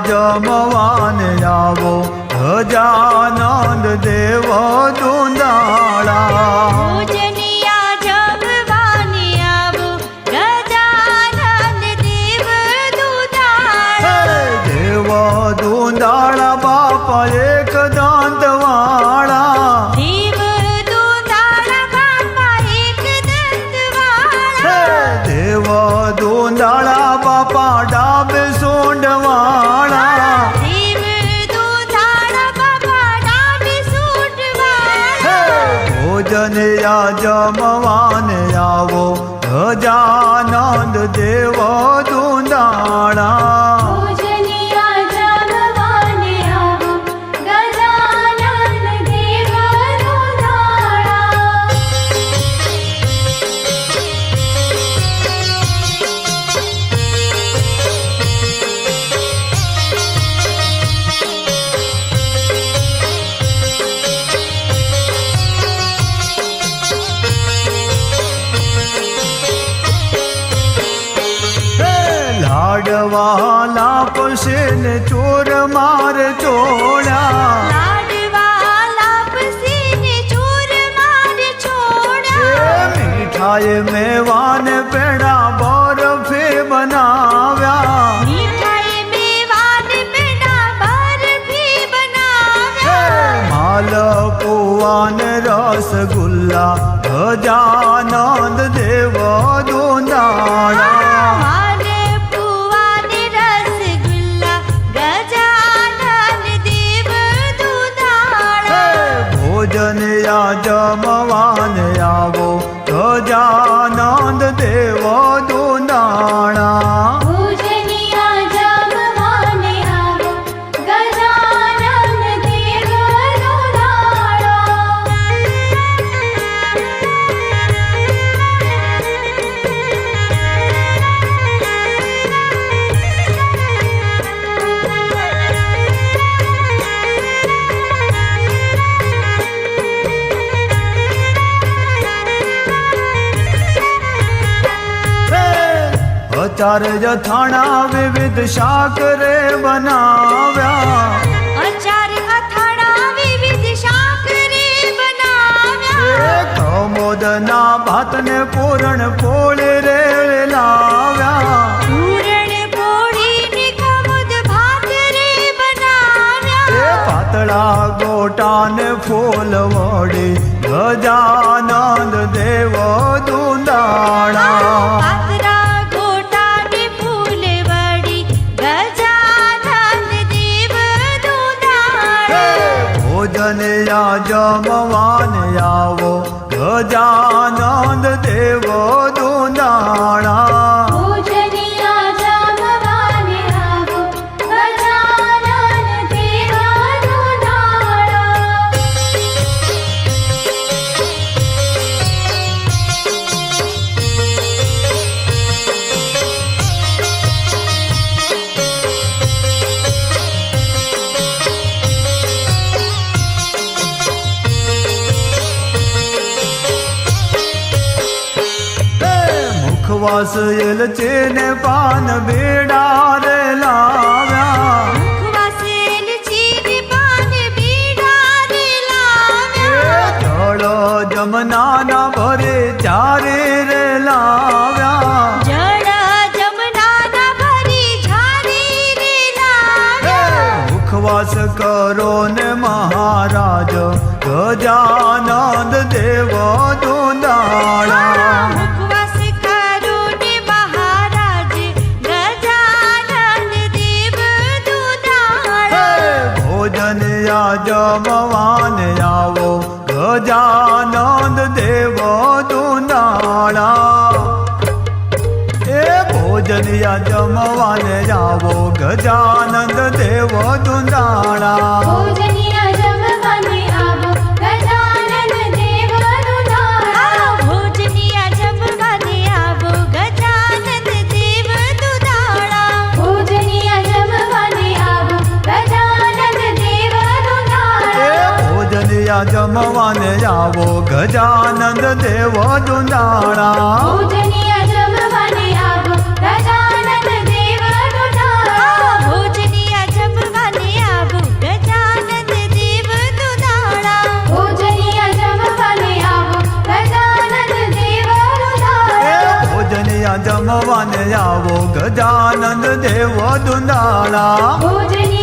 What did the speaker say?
જમવાને આવો ગજાનંદ દેવ દુંદાળા ભોજન યા જમવાને આવો ગજાનંદ દેવ પશે ને ચોર માર ચોળા. લાડવાલા પસીને ચૂર માર એ છોડા મીઠાઈ મેવાન પેડા બરફે બનાવ્યા. મીઠાઈ બરફી બનાવ્યા. પુવાન રસગુલ્લા ગજાનંદ દેવ દુંદાળા ભોજન યા અચાર અથાણા વિવિધ શાક રે બનાવ્યા. અચાર અથાણા વિવિધ શાક રે બનાવ્યા કમોદના ભાતને પૂરણ પોળ રે લાવ્યા. પાતળા ગોટાને ફૂલ વડે ગજાનંદ દેવ દુંદાળા ભોજન યા જમવાન આવો ગજાનંદ મુખવાસ એલચે પાન બેડા રે લાવ્યા. મુખવાસેલ ચીની પાન બીડા રે લાવ્યા. જળ જમનાના ભરે ચારે રે લાવ્યા. મુખવાસ કરો ને મહારાજ ગજાનંદ દેવ જમવાન આવો. ગજાનંદ દેવ દુનાળા. એ ભોજન યા જમવાન આવો. ગજાનંદ દેવ દુંદાળા જમવાને આવો ગજાનંદ દેવ દુંદાળા જમવાને આવો ગજાનંદ દેવ દુંદાળા ભોજની